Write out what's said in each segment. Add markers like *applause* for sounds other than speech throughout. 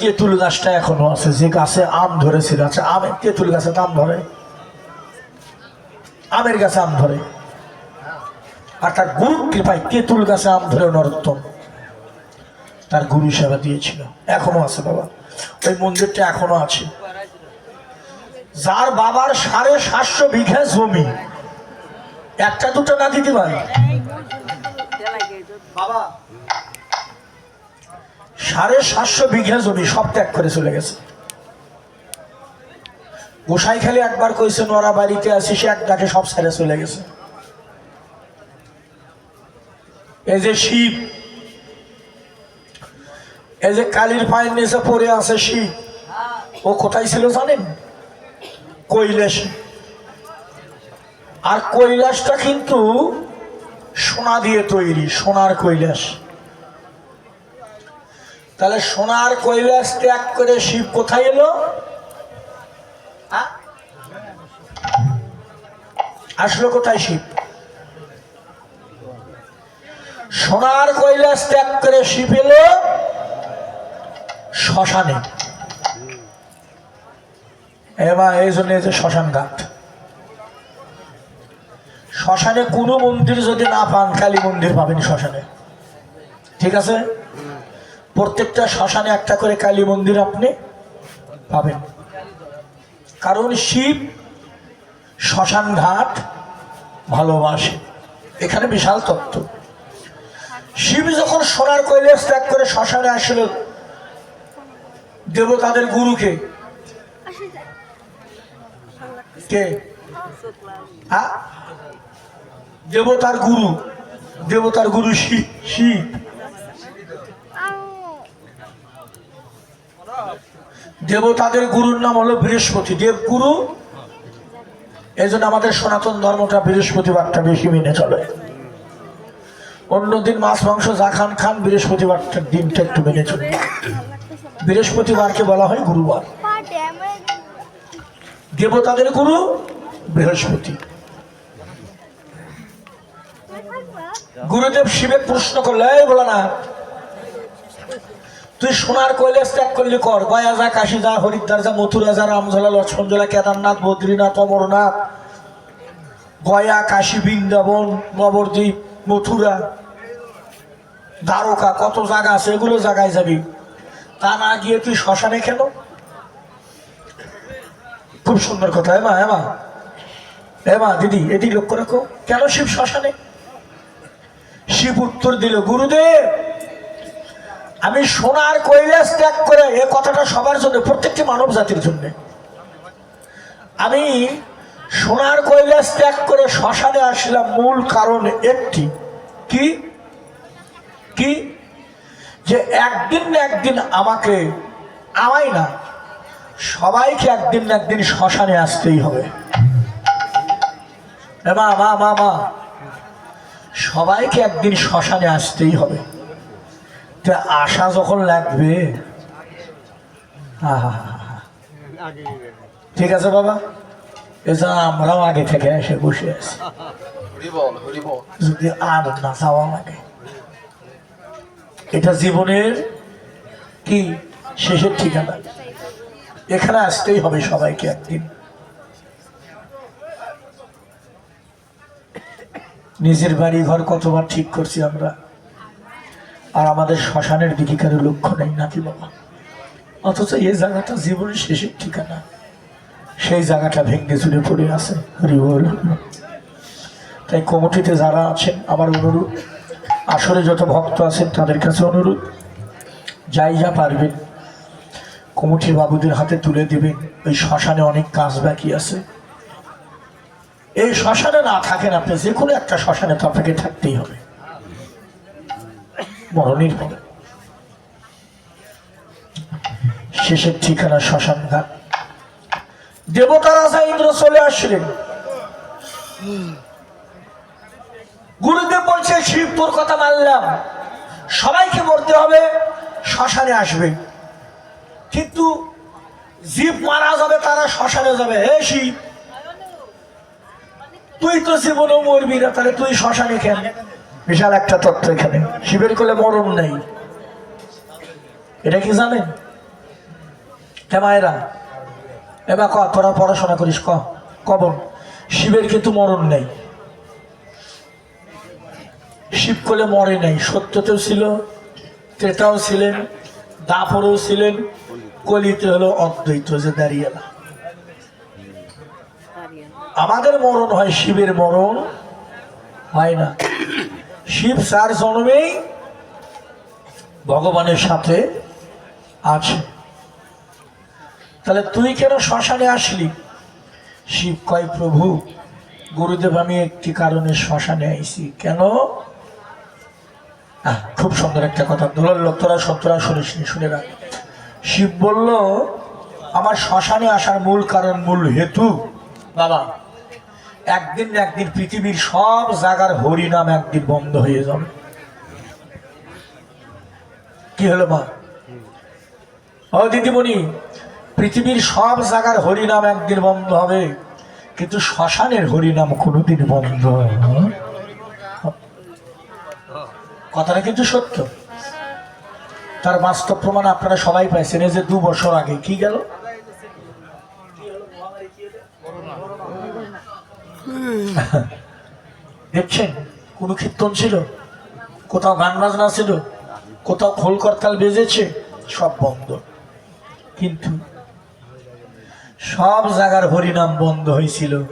তেঁতুল গাছটা এখনও আছে, যে গাছে আম ধরেছিল আচ্ছা আমের তেঁতুল গাছে আম ধরে। আমের গাছে আম ধরে। আর তার গুরু কৃপায় তেঁতুল গাছে আম ধরে নরোত্তম তার গুরু সেবা দিয়েছিল, এখনও আছে বাবা। ওই মন্দিরটা এখনও আছে। যার বাবার সাড়ে সাতশো বিঘা জমি। একটা দুটো না দিতে পারে? বাবা সাড়ে সাতশো বিঘা জমি সব ত্যাগ করে চলে গেছে। গোসাই খালি একবার কইছে নরা বাড়িতে আসি সে এক ডাকে সব ছেড়ে চলে গেছে। এই যে শিব, এই যে কালীর পায়ের নিচে পড়ে আছে শিব, ও কোথায় ছিল জানেন? কৈলাসে। আর কৈলাসটা কিন্তু সোনা দিয়ে তৈরি, সোনার কৈলাস। তাহলে সোনার কৈলাস ত্যাগ করে শিব কোথায় এলো? আসলো কোথায় শিব? সোনার কৈলাস ত্যাগ করে শিব এলো শ্মশানে। এবার এই জন্য যে শ্মশান ঘাট। শ্মশানে কোনো মন্দির যদি না পান, কালী মন্দির পাবেন শ্মশানে। ঠিক আছে? প্রত্যেকটা শ্মশানে একটা করে কালী মন্দির আপনি পাবেন। কারণ শিব শ্মশান ঘাট ভালোবাসে। এখানে বিশাল তত্ত্ব। শিব যখন সোনার কৈলাস ত্যাগ করে শ্মশানে আসলো দেবতাদের গুরুকে, কে? দেবতার গুরু। দেবতার গুরু শিব। দেবতাদের গুরুর নাম হলো বৃহস্পতি। দেবগুরু এই জন্য আমাদের সনাতন ধর্মটা বৃহস্পতিবারটা বেশি মেনে চলে। অন্যদিন মাছ, মাংস যা খান খান, বৃহস্পতিবারটার দিনটা একটু মেনে চলে। বৃহস্পতিবারকে বলা হয় গুরুবার। দেবতাদের গুরু? বৃহস্পতি। গুরুদেব শিবের প্রশ্ন করলে বলো না তুই সোনার কৈলাস ত্যাগ করলি কর। গয়া যা, কাশি যা, হরিদ্বার যা, মথুরা যা, রামঝোলা, লক্ষ্মণঝোলা, কেদারনাথ, বদ্রীনাথ, অমরনাথ। গয়া, কাশী, বৃন্দাবন, নবদ্বীপ, মথুরা। দ্বারকা, কত জায়গা আছে, এগুলো জায়গায় যাবি। তা না গিয়ে তুই শ্মশানে খেলো খুব সুন্দর কথা হ্যাঁ হ্যাঁ মা হ্যাঁ মা দিদি এটি লক্ষ্য রাখো। কেন শিব শ্মশানে? শিব উত্তর দিল, গুরুদেব! আমি সোনার কৈলাস ত্যাগ করে এ কথাটা সবার জন্য, প্রত্যেকটি মানব জাতির জন্য। আমি সোনার কৈলাস ত্যাগ করে শ্মশানে আসলাম, মূল কারণ একটি। কি? কি? যে একদিন না একদিন আমাকে আমাই না, সবাইকে একদিন না একদিন শ্মশানে আসতেই হবে। মা মা মা, সবাইকে একদিন শ্মশানে আসতেই হবে। তা আশা যখন লাগবে ঠিক আছে বাবা? এজন্য আমরাও আগে থেকে এসে বসে আছি। যদি আর না যাওয়া লাগে। এটা জীবনের কি শেষের ঠিকানা? এখানে আসতেই হবে সবাইকে একদিন। নিজের বাড়ি ঘর কতবার ঠিক করছি আমরা? আর আমাদের শ্মশানের দিকে কারও লক্ষ্য নেই নাকি বাবা। অথচ এই জায়গাটা জীবনের শেষের ঠিকানা। সেই জায়গাটা ভেঙে চুরে পড়ে আছে হরি বল তাই কমিটিতে যারা আছেন, আমার অনুরোধ, আসরে যত ভক্ত আছেন, তাদের কাছে অনুরোধ, যাই যা পারবেন, কমিটির বাবুদের হাতে তুলে দেবেন। ওই শ্মশানে অনেক কাজ বাকি আছে। এই শ্মশানে না থাকেন আপনি, যে কোনো একটা শ্মশানে তো আপনাকে থাকতেই হবে। মরণের পরে। শেষের ঠিকানা শ্মশান ঘাট। দেবতা রাজা ইন্দ্র চলে আসলেন। গুরুদেব বলছে, শিব, তোর কথা মানলাম। সবাইকে মরতে হবে, শ্মশানে আসবে। কিন্তু জীব মারা যাবে, তারা শ্মশানে যাবে। হে শিব, তুই তো জীবনেও মরবি না, তাহলে তুই শ্মশানে কেন? বিশাল একটা তত্ত্ব এখানে। শিবের কোলে মরণ নেই। এটা কি জানেন? হে মায়েরা এবার ক, তোরা পড়াশোনা করিস, ক কবন শিবের কিন্তু মরণ নেই। শিব কোলে মরে নাই। সত্যতেও ছিল, ত্রেতাও ছিলেন, দাপরেও ছিলেন, কলিতে হলো অদ্বৈত যে দাঁড়িয়ে আমাদের মরণ হয়, শিবের মরণ হয় না। শিব চার জন্মেই ভগবানের সাথে আছে। তাহলে তুই কেন শ্মশানে আসলি? শিব কয়, প্রভু, গুরুদেব, আমি একটি কারণে শ্মশানে আইছি। কেন? খুব সুন্দর একটা কথা। দোলার লোক তোরা সত্যরা শুনিস শুনে রাখ। শিব বলল, আমার শ্মশানে আসার মূল কারণ, মূল হেতু। বাবা একদিন না একদিন পৃথিবীর সব জায়গার হরিনাম একদিন বন্ধ হয়ে যাবে। কি হলো মা? ও দিদিমণি, পৃথিবীর সব জায়গার হরিনাম একদিন বন্ধ হবে, কিন্তু শ্মশানের হরিনাম কোনোদিন বন্ধ হয়। কথাটা কিন্তু সত্য। তার বাস্তব প্রমাণ আপনারা সবাই পাইছেন, এই যে দু বছর আগে, কি গেল? *laughs* দেখছেন, কোনো কীর্তন ছিল? কোথাও গান বাজনা ছিল? কোথাও খোল করতাল বেজেছে? সব বন্ধ। কিন্তু সব জায়গার হরিনাম বন্ধ হয়েছিল।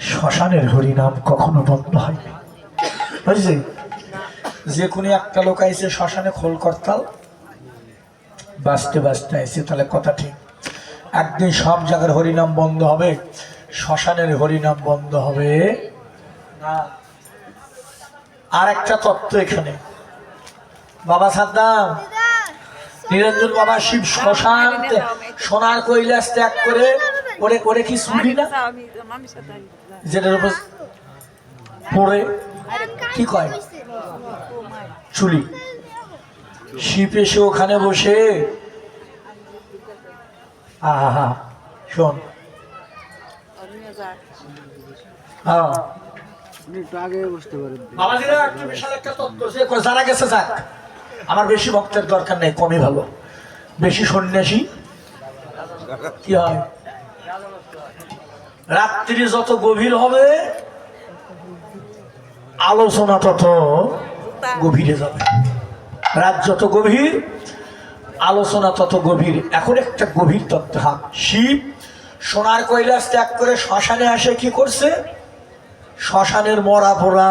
শ্মশানের হরিনাম কখনো বন্ধ হয়নি। বুঝছে? যে কোনো একটা লোক আইসে শ্মশানে খোল করতাল বাঁচতে বাঁচতে আইসে, তাহলে কথা ঠিক। একদিন সব জায়গার হরিনাম বন্ধ হবে। শ্মশানের হরিনাম বন্ধ হবে। না। আর একটা তত্ত্ব এখানে। বাবা সাদ্দাম নিরঞ্জন বাবা শিব শ্মশান সোনার কৈলাস ত্যাগ করে করে করে কি শুনলি না? যেটার উপর পড়ে কি কয়? চুলি। শিব এসে ওখানে বসে। আহা শোন হ্যাঁ একটু আগে বসতে পারেন বাবাজিরা একটা বিশাল একটা তত্ত্ব যে কয়, যারা গেছে যাক। আমার বেশি ভক্তের দরকার নেই কমই ভালো। বেশি সন্ন্যাসী কি হয়? রাত্রি যত গভীর হবে আলোচনা তত গভীরে যাবে। রাত যত গভীর আলোচনা তত গভীর। এখন একটা গভীর তত্ত্ব। হাত শিব সোনার কৈলাস ত্যাগ করে শ্মশানে আসে, কি করছে? শ্মশানের মরা পোড়া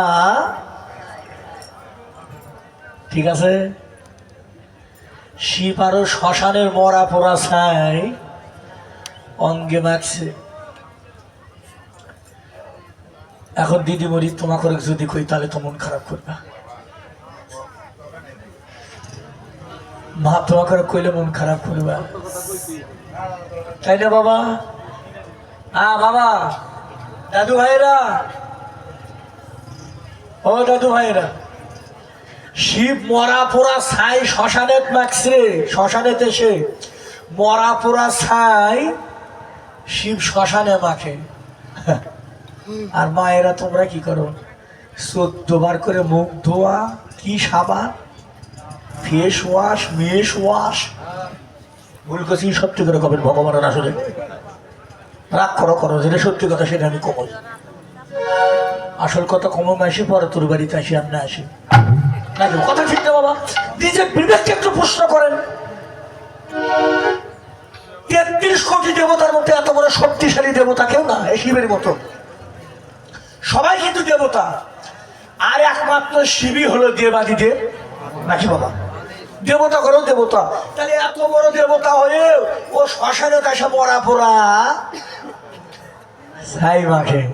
ঠিক আছে? শিব আরও শ্মশানের মরা পোড়া ছাই অঙ্গে মাখছে। এখন দিদিমণি তোমাকে যদি কই, তাহলে তো মন খারাপ করবে। মা তোমাকে কইলে মন খারাপ করবে। তাই না বাবা? হ্যাঁ বাবা। দাদু ভাইরা ও দাদু ভাইরা শিব মরা পোড়া ছাই শ্মশানে মাখছে শ্মশানেতে এসে মরা পোড়া ছাই শিব শ্মশানে মাখে আর মায়েরা, তোমরা কি করো? চোদ্দ বার করে মুখ ধোয়া, কি সাবান? ফেস ওয়াশ মেশ ওয়াশ। ভুল করছি সত্যি করে কবেন, ভগবানের আসলে। রাগ করো করো, যেটা সত্যি কথা সেটা আমি কমল আসল কথা কমম আসি পরে তোর বাড়িতে আসি আমরা আসি। না কথা ঠিক না বাবা। নিজের বিবেককে একটু প্রশ্ন করেন। তেত্রিশ কোটি দেবতার মধ্যে এত বড় শক্তিশালী দেবতা কেউ না শিবের মতো। সবাই কিন্তু দেবতা। আর একমাত্র শিবই হলো দেবাদিদেব। নাকি বাবা? দেবতা করো, দেবতা। তাহলে এত বড় দেবতা হয়ে ও শ্মশানে কাছে মরা পোড়া ছাই মাখে।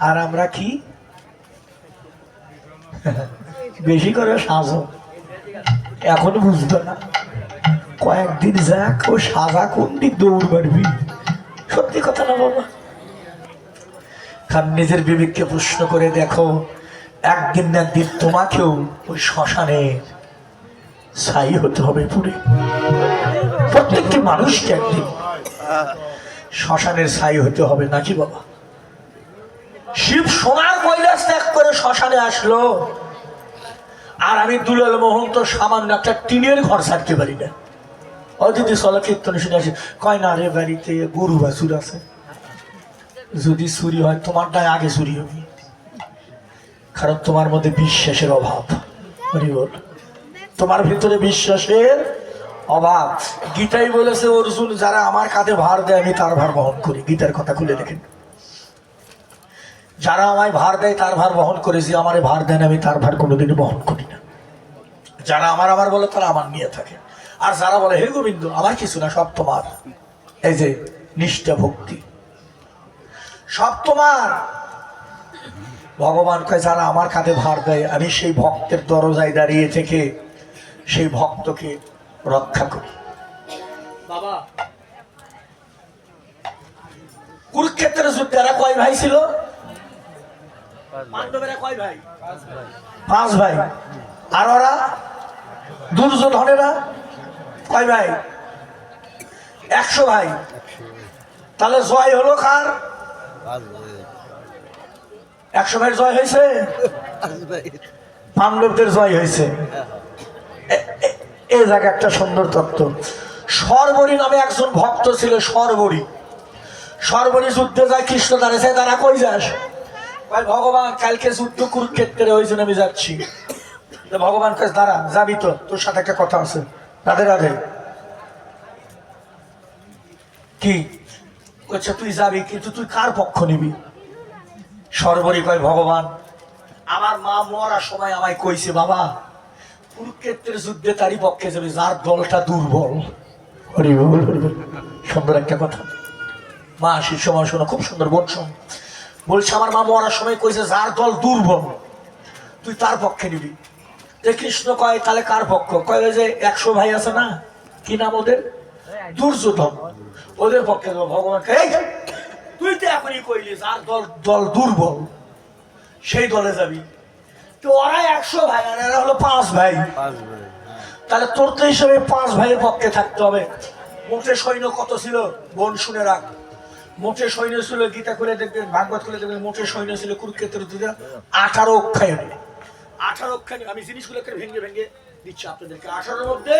আর আমরা কি? বেশি করে সাজো। এখন বুঝতো না। কয়েকদিন যাক, ও সাজা কোন দিক দৌড় মারবি? সত্যি কথা না বাবা। কার নিজের বিবেককে প্রশ্ন করে দেখো, একদিন না একদিন তোমাকেও ওই শ্মশানে ছাই হতে হবে পুরে। প্রত্যেকটি মানুষকে একদিন। শ্মশানের ছাই হতে হবে নাকি বাবা? শিব সোনার কৈলাস ত্যাগ করে শ্মশানে আসলো। আর আমি দুলাল মোহন তো সামান্য একটা টিনের ঘর ছাড়তে পারি না। ও দিদি চলো শুনে আসি কয় না রে বাড়িতে গরু বাছুর আছে। যদি চুরি হয় তোমারটাই আগে চুরি হবে। কারণ তোমার মধ্যে বিশ্বাসের অভাব। তোমার ভিতরে বিশ্বাসের অভাব গীতাই বলেছে অর্জুন যারা আমার কাঁধে ভার দেয়, আমি তার ভার বহন করি। গীতার কথা খুলে দেখেন। যারা আমায় ভার দেয়, তার ভার বহন করেছি আমার ভার দেন আমি তার ভার কোনোদিনই বহন করি না। যারা আমার আমার বলে, তারা আমার নিয়ে থাকে। আর যারা বলে, হে গোবিন্দ, আমার কিছু না, সব তোমার। এই যে নিষ্ঠা ভক্তি। সব তোমার। ভগবান কয়, যারা আমার কাঁধে ভার দেয়, আমি সেই ভক্তের দরজায় দাঁড়িয়ে থেকে, সেই ভক্তকে রক্ষা করি। বাবা। কুরুক্ষেত্রের যুদ্ধে এরা কয় ভাই ছিল? পাণ্ডবেরা কয় ভাই? পাঁচ ভাই। আর ওরা? দুর্যোধনেরা? কয় ভাই? একশো ভাই। তাহলে জয় হলো কার? একশো ভাই জয় হয়েছে? পাণ্ডবদের জয় হয়েছে। এ- জায়গা একটা সুন্দর তত্ত্ব। সর্বরী নামে একজন ভক্ত ছিল, সর্বরী। সর্বরী যুদ্ধে যায়, কৃষ্ণ দাঁড়িয়েছে তারা কই যাস? ভগবান, কালকে যুদ্ধ কুরুক্ষেত্রে ওই জন্য আমি যাচ্ছি। ভগবান কাছে দাঁড়া, যাবি তো, তোর সাথে একটা কথা আছে। রাধে রাধে। কি? বলছে তুই যাবি, কিন্তু তুই কার পক্ষ নিবি? সর্বরী কয়, ভগবান, আমার মা মরার সময় আমায় কইছে, বাবা। কুরুক্ষেত্রের যুদ্ধে তারই পক্ষে যাবে যার দলটা দুর্বল। সুন্দর একটা কথা। মা আসির সময় শোনো, খুব সুন্দর বোন বলছে, আমার মা মরার সময় কইছে যার দল দুর্বল, তুই তার পক্ষে নিবি। যে কৃষ্ণ কয়, তাহলে কার পক্ষ? কয় যে একশো ভাই আছে না? কি নাম ওদের? দুর্যোধন। ওদের পক্ষে ভগবান তুই তো এখনই কইলি যার দল দল দুর্বল, সেই দলে যাবি। তো ওরা একশো ভাই আর এরা হলো পাঁচ ভাই। তাহলে তোর তো হিসেবে পাঁচ ভাইয়ের পক্ষে থাকতে হবে। মোটে সৈন্য কত ছিল? বোন শুনে রাখ। মোটে সৈন্য ছিল গীতা করে দেখবেন ভাগবত করে দেখবেন মোটে সৈন্য ছিল কুরুক্ষেত্রের দুটা আঠারো অক্ষায়নে আঠারো অক্ষায়নে আমি জিনিসগুলোকে ভেঙে ভেঙে দিচ্ছি আপনাদেরকে। আঠারোর মধ্যে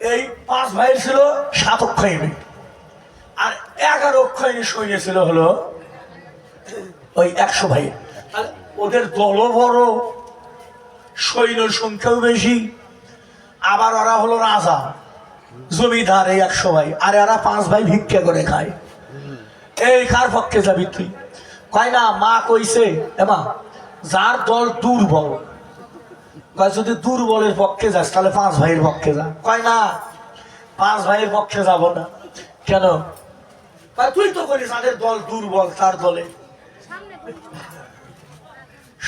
এই পাঁচ ভাইয়ের ছিল সাত অক্ষায়নে আর এগারো অক্ষায়নে সৈন্য ছিল হলো ওই একশো ভাই। আর ওদের দলও বড় সৈন্য সংখ্যাও বেশি, আবার ওরা হলো রাজা, জমিদার এই একশো ভাই, আর এরা পাঁচ ভাই ভিক্ষা করে খায়। এই কার পক্ষে যাবি তুই? কয় না, মা কইছে এমা যার দল দুর্বল, কয় যদি দুর্বলের পক্ষে যাস, তাহলে পাঁচ ভাইয়ের পক্ষে যা। কয় না, পাঁচ ভাইয়ের পক্ষে যাব না। কেন? তুই তো করিস, যাদের দল দুর্বল, তার দলে।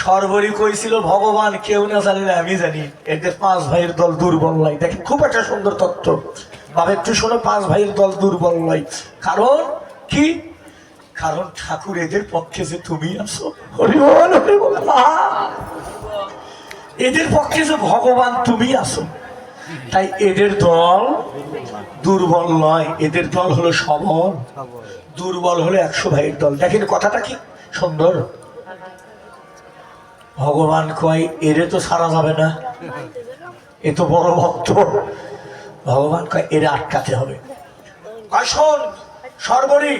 সর্বরী কইছিল, ভগবান কেউ না জানি না আমি জানি এদের পাঁচ ভাইয়ের দল দুর্বল নয় দেখেন, খুব একটা সুন্দর তত্ত্ব। বাবা, একটু শোনো, পাঁচ ভাইয়ের দল দুর্বল নয় কারণ কি? কারণ ঠাকুর এদের পক্ষে যে তুমি আছো, হরি বল, হরি এদের পক্ষে যে ভগবান তুমি আছো, তাই এদের দল দুর্বল নয়। এদের দল হলো সবল। দুর্বল হলো একশো ভাইয়ের দল। দেখেন, কথাটা কি সুন্দর? ভগবান কয়, এরে তো সারা যাবে না। এ তো বড় ভক্ত। ভগবান কয়, এরে আটকাতে হবে। শোন, সর্বরী,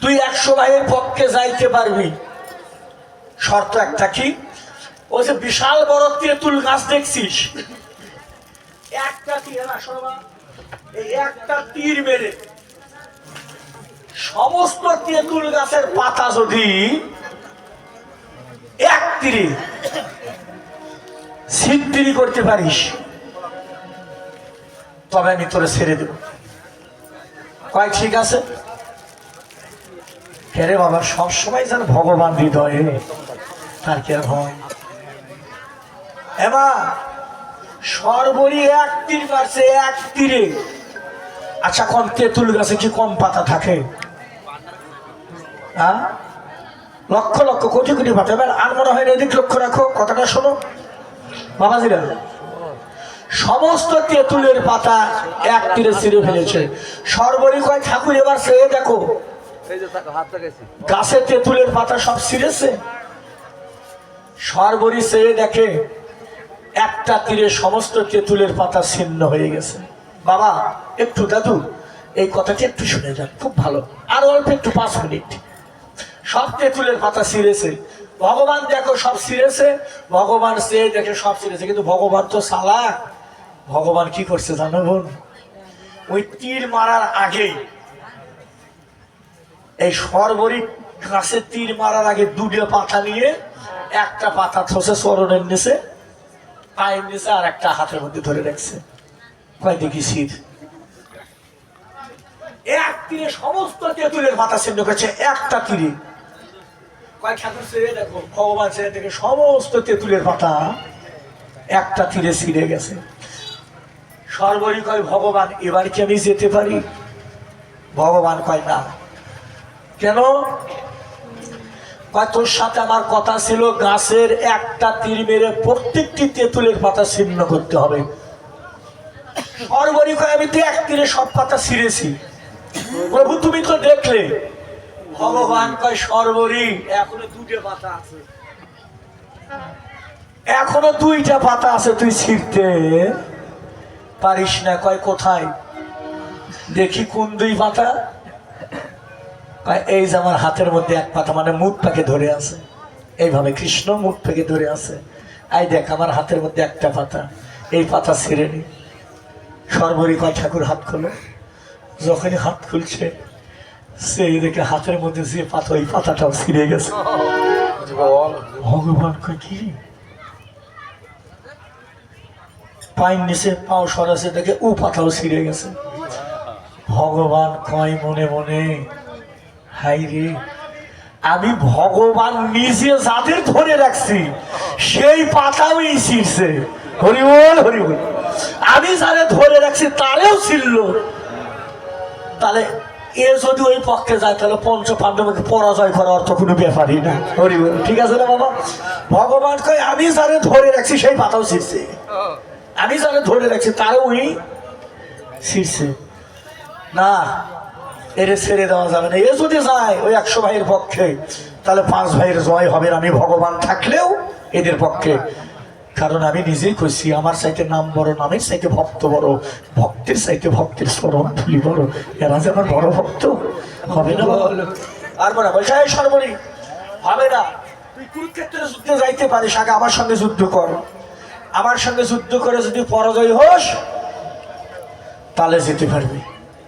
তুই একশো ভাইয়ের পক্ষে যাইতে পারবি। শর্ত একটা কি? ও যে বিশাল বড় তেঁতুল গাছ দেখছিস। একটা তীর এই একটা তীর মেরে সমস্ত তেঁতুল গাছের পাতা যদি এক তীরে সিদ্ধিরি করতে পারিস। তবে আমি তোরে ছেড়ে দেব। কয়, ঠিক আছে? কেরে বাবা, সবসময় যেন ভগবান হৃদয়ে তার কে হয়? এবার সর্বরি এক তীর কাটছে এক তীরে আচ্ছা কম তেঁতুল গাছে কি কম পাতা থাকে? হ্যাঁ? লক্ষ লক্ষ কোটি কোটি পাতা এবার আর মনে হয় এদিক লক্ষ্য রাখো, কথাটা শোনো। বাবাজিরা সমস্ত তেঁতুলের পাতা এক তীরে ছিঁড়ে ফেলেছে। সর্বরি কয় ঠাকুর, এবার সে দেখো, গাছে তেঁতুলের পাতা সব ছিঁড়েছে। সর্বরি সে দেখে একটা তীরে সমস্ত তেঁতুলের পাতা ছিন্ন হয়ে গেছে। বাবা, একটু দাদু, এই কথাটি একটু শুনে যান, খুব ভালো। আর অল্প একটু পাঁচ মিনিট। সব তেঁতুলের পাতা ছিঁড়েছে। ভগবান দেখো সব ছিঁড়েছে, ভগবান সে দেখে সব ছিঁড়েছে, কিন্তু ভগবান তো সালা ভগবান কি করছে জানো বোন? ওই তীর মারার আগেই এই সর্বরিক গাছে তীর মারার আগে দুটো পাতা নিয়ে, একটা পাতা থসে চরণের নিচে, পায়ের নিচে আর একটা হাতের মধ্যে ধরে রাখছে। কয় দেখি শীত এক তীরে সমস্ত তেঁতুলের পাতা ছিন্ন করেছে, একটা তীরে। কয় ঠাকুর ছেড়ে দেখো? ভগবান ছেড়ে দেখে সমস্ত তেঁতুলের পাতা একটা তীরে ছিঁড়ে গেছে। সর্বরি কয়, ভগবান, এবার কি আমি যেতে পারি? ভগবান কয়, না। কেন? কয়, তোর সাথে আমার কথা ছিল, গাছের একটা তীর মেরে প্রত্যেকটি তেঁতুলের পাতা ছিন্ন করতে হবে। সর্বরি কয়, আমি তো এক তীরে সব পাতা ছিঁড়েছি। প্রভু, তুমি তো দেখলে। ভগবান কয় সর্বরি এখনও দুটো পাতা আছে। এখনও দুইটা পাতা আছে তুই ছিঁড়তে। পারিস না কয় কোথায়? দেখি কোন দুই পাতা। এই যে আমার হাতের মধ্যে এক পাতা মানে মুখ পাকে ধরে আছে। এইভাবে কৃষ্ণ মুখ থেকে ধরে আছে। আই দেখ আমার হাতের মধ্যে একটা পাতা। এই পাতা ছিঁড়ে নি। সর্বরি কয় ঠাকুর হাত খোলো। যখনই হাত খুলছে সেই দেখে হাতের মধ্যে যে পাতা ওই পাতাটাও ছিঁড়ে গেছে। ভগবান কয় কি? পায়ের নিচে পাও সরাসে দেখে ও পাতাও ছিঁড়ে গেছে। ভগবান কয় মনে মনে হাই রে, আমি ভগবান নিজে যাদের ধরে রাখছি, সেই পাতাও ছিঁড়ছে। হরিবল হরিবল আমি যারা ধরে রাখছি, তারেও ছিল তাহলে এ যদি ওই পক্ষে যায়, তাহলে পঞ্চ পাণ্ডবকে পরাজয় করার অর্থ কোনো ব্যাপারই না। হরিবল ঠিক আছে না বাবা? ভগবান কয়, আমি যারা ধরে রাখছি, সেই পাতাও ছিঁড়ছে। আমি যারা ধরে রাখছি তারও উনি ছিঁড়ছে। না, এর ছেড়ে দেওয়া যাবে না। এ যদি যায়, ওই একশো ভাইয়ের পক্ষে, তাহলে পাঁচ ভাইয়ের জয় হবে। আমি ভগবান থাকলেও এদের পক্ষে কারণ আমি নিজেই খুশি, আমার সাইতে নাম বড়, নামের চাইতে ভক্ত বড়, ভক্তের সাইতে ভক্তের স্মরণ তুলি বড়। এরা যে আমার বড় ভক্ত, হবে না? আর বলে বলছে "এই সর্বরি হবে না? তুই কুরুক্ষেত্রে যুদ্ধে যাইতে পারিস, আগে আমার সঙ্গে যুদ্ধ কর। আমার সঙ্গে যুদ্ধ করে যদি পরাজয় হোস, তাহলে যেতে পারবি।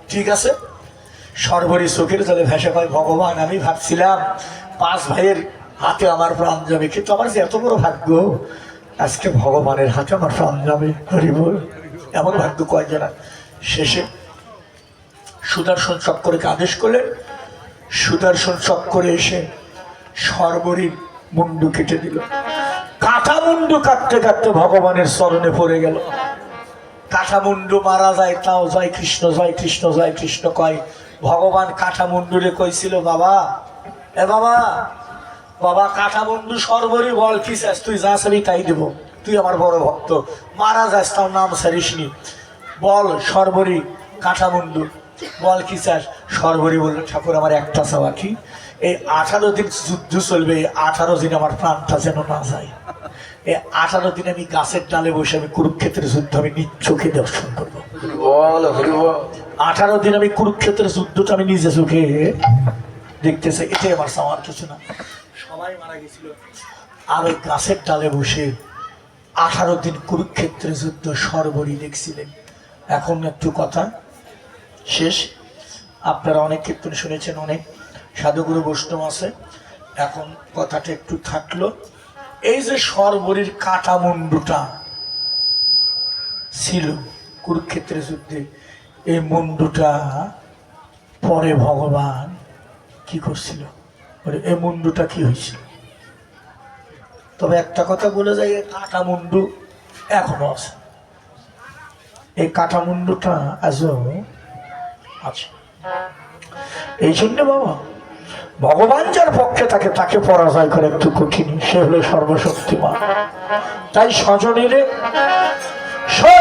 ঠিক আছে? সর্বরি চোখের জলে ভেসে পাই ভগবান, আমি ভাবছিলাম পাঁচ ভাইয়ের হাতে আমার প্রাণ যাবে, কিন্তু আমার যে এত বড় ভাগ্য আজকে ভগবানের হাতে আমার যাবে হরিবল এমন ভাগ্য কয়েকজন শেষে সুদর্শন চক্করকে আদেশ করলেন। সুদর্শন চক্করে এসে সর্বরীর মুন্ডু কেটে দিল। কাঁথা মুন্ডু কাটতে কাটতে ভগবানের চরণে পড়ে গেল। কাঠামুন্ডু মারা যায়, তাও জয় কৃষ্ণ জয় কৃষ্ণ জয় কৃষ্ণ কয়। ভগবান কাঠামুন্ডুরে কইছিল, বাবা, এ বাবা বাবা কাঠামুন্ডু সর্বরই বল কি চাস? তুই যা চাবি তাই দেবো। তুই আমার বড় ভক্ত। মারা যাস তার নাম সারিসনি। বল সর্বরী কাঠামুন্ডু বল কি চাস? সর্বরী বলল ঠাকুর আমার একটা চাওয়া কি? এই আঠারো দিন যুদ্ধ চলবে এই আঠারো দিন আমার প্রাণটা যেন না যায়। এই আঠারো দিন আমি গাছের ডালে বসে আমি কুরুক্ষেত্রের যুদ্ধ আমি নিজ চোখে দর্শন করব। বল আঠারো দিন আমি কুরুক্ষেত্রের যুদ্ধটা আমি নিজে চোখে দেখতেছে এটাই আমার সামার কিছু না। সবাই মারা গেছিল। আর ওই গাছের ডালে বসে আঠারো দিন কুরুক্ষেত্রের যুদ্ধ সর্বরই দেখছিলেন। এখন একটু কথা শেষ। আপনারা অনেক কীর্তন শুনেছেন, অনেক সাধুগুরু বৈষ্ণব আছে। এখন কথাটা একটু থাকল। এই যে সর্বরীর কাটা মুন্ডুটা ছিল কুরুক্ষেত্রের যুদ্ধে, এই মুন্ডুটা পরে ভগবান কি করছিল? বলে, এই মুন্ডুটা কি হয়েছিল তবে একটা কথা বলে যায় এই কাটা মুন্ডু এখনও আছে। এই কাটা মুন্ডুটা আজও আছে। এই জন্য বাবা ভগবান যার পক্ষে থাকে তাকে পরাজয় করে একটু কঠিন। সে হলো সর্বশক্তিমান। তাই স্বজনের সই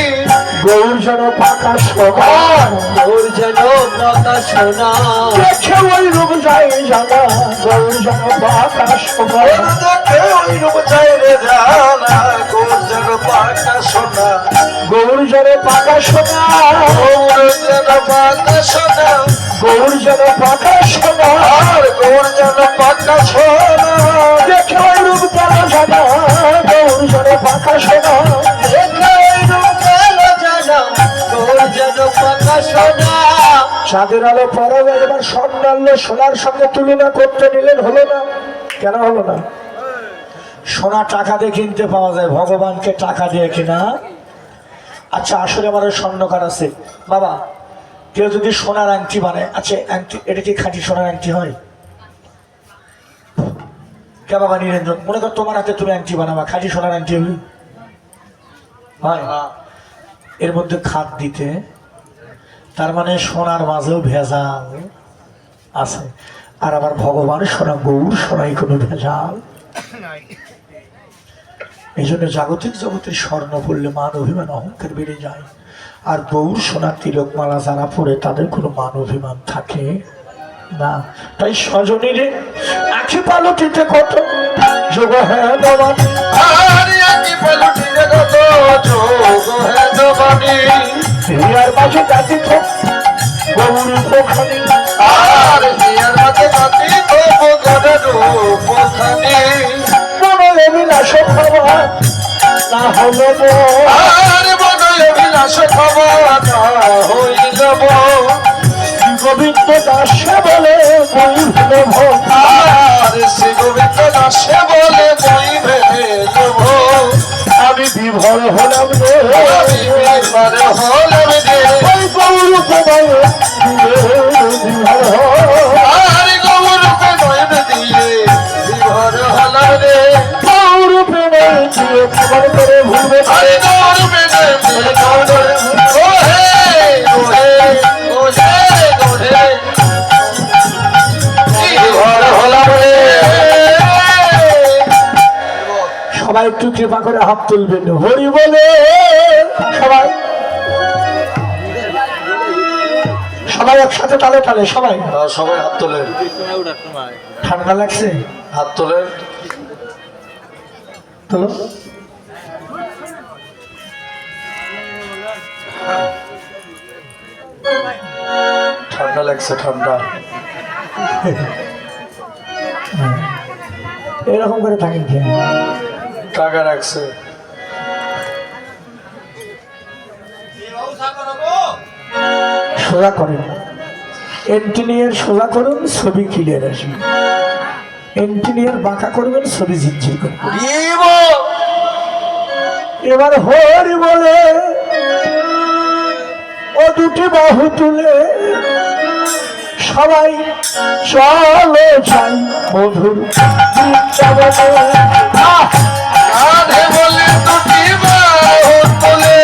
গৌর যেন পাকা সমান ওর যেন কথা শোনা দেখে ওই রূপ যায় জানা গৌর যেন পাকা সমান দেখে ওই রূপ চাই রে জানা গোর যেন পাকা সোনা। গৌর যেন পাকা সোনা। গোর যেন পাকা সোনা। গৌর যেন পাকা সোনা। গোর যেন পাকা সোনা। দেখে ওই রূপ যেন জানা গৌর যেন পাকা সোনা। চাঁদের আলো পরব একবার স্বর্ণাল্য সোনার সঙ্গে তুলনা করতে নিলেন হলো না? কেন হলো না? সোনা টাকা দিয়ে কিনতে পাওয়া যায়, ভগবানকে টাকা দিয়ে কিনা? আচ্ছা আসলে আমার স্বর্ণকার আছে। বাবা, কেউ যদি সোনার আংটি বানায় আচ্ছা আংটি, এটা কি খাঁটি সোনার আংটি হয়? কে বাবা, নীরেন্দ্র, মনে কর তোমার হাতে তুমি আংটি বানাবা, খাঁটি সোনার আংটি হবে। হয়। এর মধ্যে খাদ দিতে তার মানে সোনার মাঝেও ভেজাল আছে। আর আবার ভগবান সোনা গৌর, সোনাই কোনো ভেজাল। এই জন্য জাগতিক জগতের স্বর্ণ পড়লে মান অভিমান, অহংকার বেড়ে যায়। আর গৌর সোনার তিলক, মালা যারা পড়ে তাদের কোনো মান অভিমান থাকে না। তাই স্বজনীরে আখি পালটিতে কত যোগ হ্যাঁ পালটি জগত যোগ হে জবানি হিয়ার মাঝে জাতি থাক গৌর পোখানি। আর হিয়ার মাঝে মাতি তো বগরে রূপ খানি মনে অভিলাষ ভাবা না হলো মন। আর বদলে বিলাস খবর হইল গোবিন্দ দাসে বলে হলো আর শ্রী গোবিন্দ দাসে বলে বই ভেবে দেব আমি বিভোর হলাম রে। হলাম রে গৌর তোমায় বিভোর হলাম। গৌর নয়ন দিয়ে বিভোর হলাম রে। গৌর প্রেমে দিয়ে খবর করে ভুলবে আরে গৌরূপে নয়ন দিয়ে গৌর ওহে ওহে সবাই একটু কৃপা করে হাত তুলবেন। হরি বলে সবাই। সবাই একসাথে তালে তালে সবাই। আর সবাই হাত তোলেন। ঠান্ডা লাগছে? হাত তোলেন। তোলো ঠান্ডা লাগছে ঠান্ডা। এরকম করে থাকেন কেন টাকা রাখছে। সোজা করেন। এন্টিনিয়ার সোজা করুন ছবি ক্লিয়ার আসবে। এন্টিনিয়ার বাঁকা করবেন ছবি ঝিরঝির করবে দিব এবার হরি বলে ও দুটি বাহু তুলে সবাই চলো যাই মধুর রাধে বলে দুটি মা কোলে